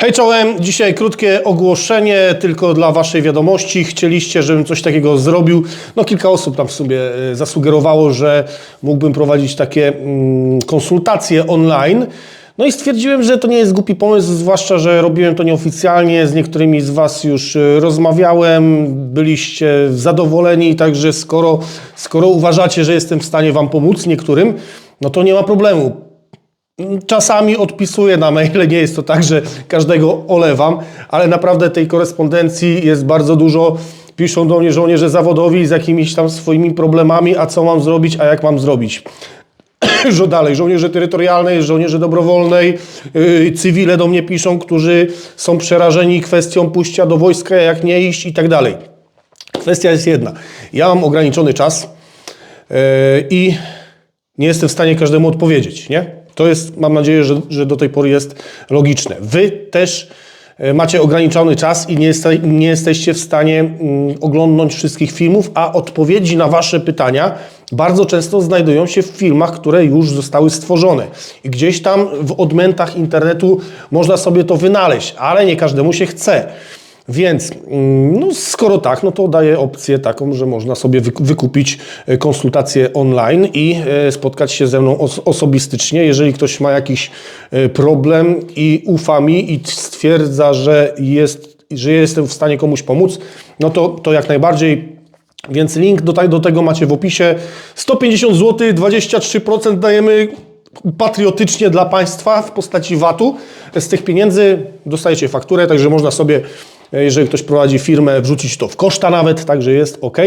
Hej czołem, dzisiaj krótkie ogłoszenie tylko dla Waszej wiadomości. Chcieliście, żebym coś takiego zrobił. No kilka osób tam w sobie e, zasugerowało, że mógłbym prowadzić takie mm, konsultacje online. No i stwierdziłem, że to nie jest głupi pomysł, zwłaszcza, że robiłem to nieoficjalnie. Z niektórymi z Was już e, rozmawiałem, byliście zadowoleni, także skoro, skoro uważacie, że jestem w stanie Wam pomóc niektórym, no to nie ma problemu. Czasami odpisuję na maile, nie jest to tak, że każdego olewam, ale naprawdę tej korespondencji jest bardzo dużo. Piszą do mnie żołnierze zawodowi z jakimiś tam swoimi problemami, a co mam zrobić, a jak mam zrobić. Że dalej, żołnierze terytorialnej, żołnierze dobrowolnej, yy, cywile do mnie piszą, którzy są przerażeni kwestią pójścia do wojska, jak nie iść i tak dalej. Kwestia jest jedna. Ja mam ograniczony czas yy, i nie jestem w stanie każdemu odpowiedzieć, nie? To jest, mam nadzieję, że, że do tej pory jest logiczne. Wy też e, macie ograniczony czas i nie, nie jesteście w stanie mm, oglądnąć wszystkich filmów, a odpowiedzi na wasze pytania bardzo często znajdują się w filmach, które już zostały stworzone. I gdzieś tam w odmętach internetu można sobie to wynaleźć, ale nie każdemu się chce. Więc mm, no, skoro tak, no to daję opcję taką, że można sobie wyk- wykupić e, konsultację online i e, spotkać się ze mną os- osobistycznie. Jeżeli ktoś ma jakiś e, problem i ufa mi i stwierdza, że, jest, że jestem w stanie komuś pomóc, no to, to jak najbardziej. Więc link do, do tego macie w opisie. 150 zł, 23% dajemy patriotycznie dla państwa w postaci VAT-u. Z tych pieniędzy dostajecie fakturę, także można sobie, jeżeli ktoś prowadzi firmę, wrzucić to w koszta nawet, także jest ok.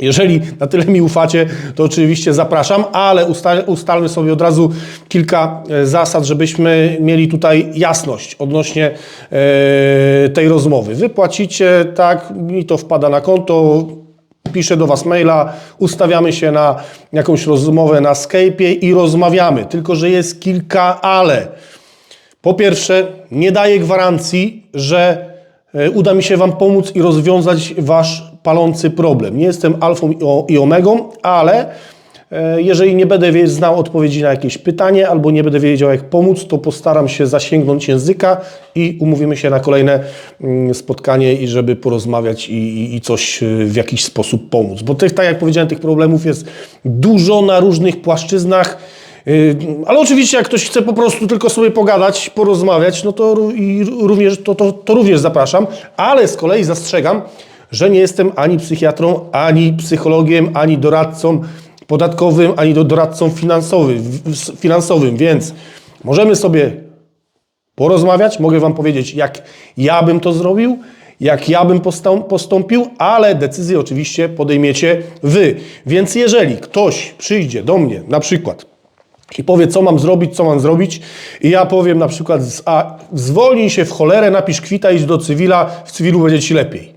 Jeżeli na tyle mi ufacie, to oczywiście zapraszam, ale usta- ustalmy sobie od razu kilka e, zasad, żebyśmy mieli tutaj jasność odnośnie e, tej rozmowy. Wy płacicie, tak, mi to wpada na konto, piszę do Was maila, ustawiamy się na jakąś rozmowę na Skype'ie i rozmawiamy. Tylko, że jest kilka ale. Po pierwsze, nie daję gwarancji, że e, uda mi się Wam pomóc i rozwiązać Wasz palący problem. Nie jestem alfą i omegą, ale e, jeżeli nie będę znał odpowiedzi na jakieś pytanie albo nie będę wiedział jak pomóc, to postaram się zasięgnąć języka i umówimy się na kolejne mm, spotkanie i żeby porozmawiać i, i, i coś e, w jakiś sposób pomóc. Bo tych, tak jak powiedziałem, tych problemów jest dużo na różnych płaszczyznach. Yy, Ale oczywiście, jak ktoś chce po prostu tylko sobie pogadać, porozmawiać, no to, i również, to, to, to również zapraszam. Ale z kolei zastrzegam, że nie jestem ani psychiatrą, ani psychologiem, ani doradcą podatkowym, ani do- doradcą finansowym, finansowym, więc możemy sobie porozmawiać, mogę Wam powiedzieć, jak ja bym to zrobił, jak ja bym postą- postąpił, ale decyzję oczywiście podejmiecie Wy. Więc jeżeli ktoś przyjdzie do mnie, na przykład, i powie, co mam zrobić, co mam zrobić, i ja powiem na przykład, a zwolnij się w cholerę, napisz kwita, idź do cywila, w cywilu będzie Ci lepiej.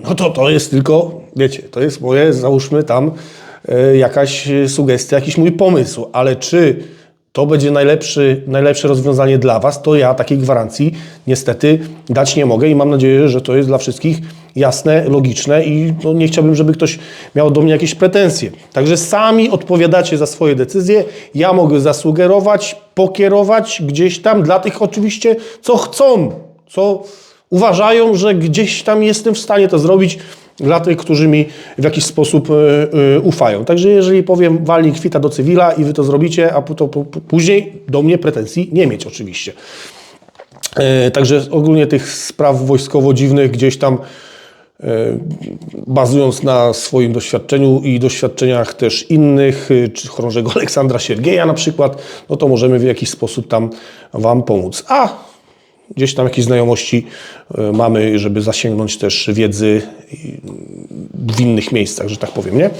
No to to jest tylko, wiecie, to jest moje, załóżmy tam e, jakaś sugestia, jakiś mój pomysł, ale czy to będzie najlepszy, najlepsze rozwiązanie dla Was, to ja takiej gwarancji niestety dać nie mogę i mam nadzieję, że to jest dla wszystkich jasne, logiczne i no, nie chciałbym, żeby ktoś miał do mnie jakieś pretensje. Także sami odpowiadacie za swoje decyzje, ja mogę zasugerować, pokierować gdzieś tam dla tych oczywiście, co chcą, co uważają, że gdzieś tam jestem w stanie to zrobić dla tych, którzy mi w jakiś sposób e, e, ufają. Także jeżeli powiem walnij kwita do cywila i wy to zrobicie, a to, później do mnie pretensji nie mieć oczywiście. E, Także ogólnie tych spraw wojskowo-dziwnych gdzieś tam bazując na swoim doświadczeniu i doświadczeniach też innych, czy chorążego Aleksandra Siergieja na przykład, no to możemy w jakiś sposób tam Wam pomóc. A gdzieś tam jakieś znajomości e, mamy, żeby zasięgnąć też wiedzy w innych miejscach, że tak powiem, nie?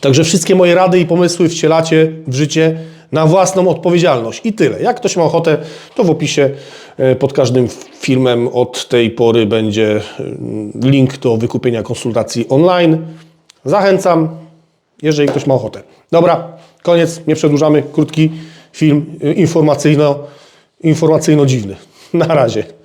Także wszystkie moje rady i pomysły wcielacie w życie na własną odpowiedzialność. I tyle. Jak ktoś ma ochotę, to w opisie e, pod każdym filmem od tej pory będzie mm, link do wykupienia konsultacji online. Zachęcam, jeżeli ktoś ma ochotę. Dobra, koniec, nie przedłużamy. Krótki film informacyjno, informacyjno-dziwny. Na razie.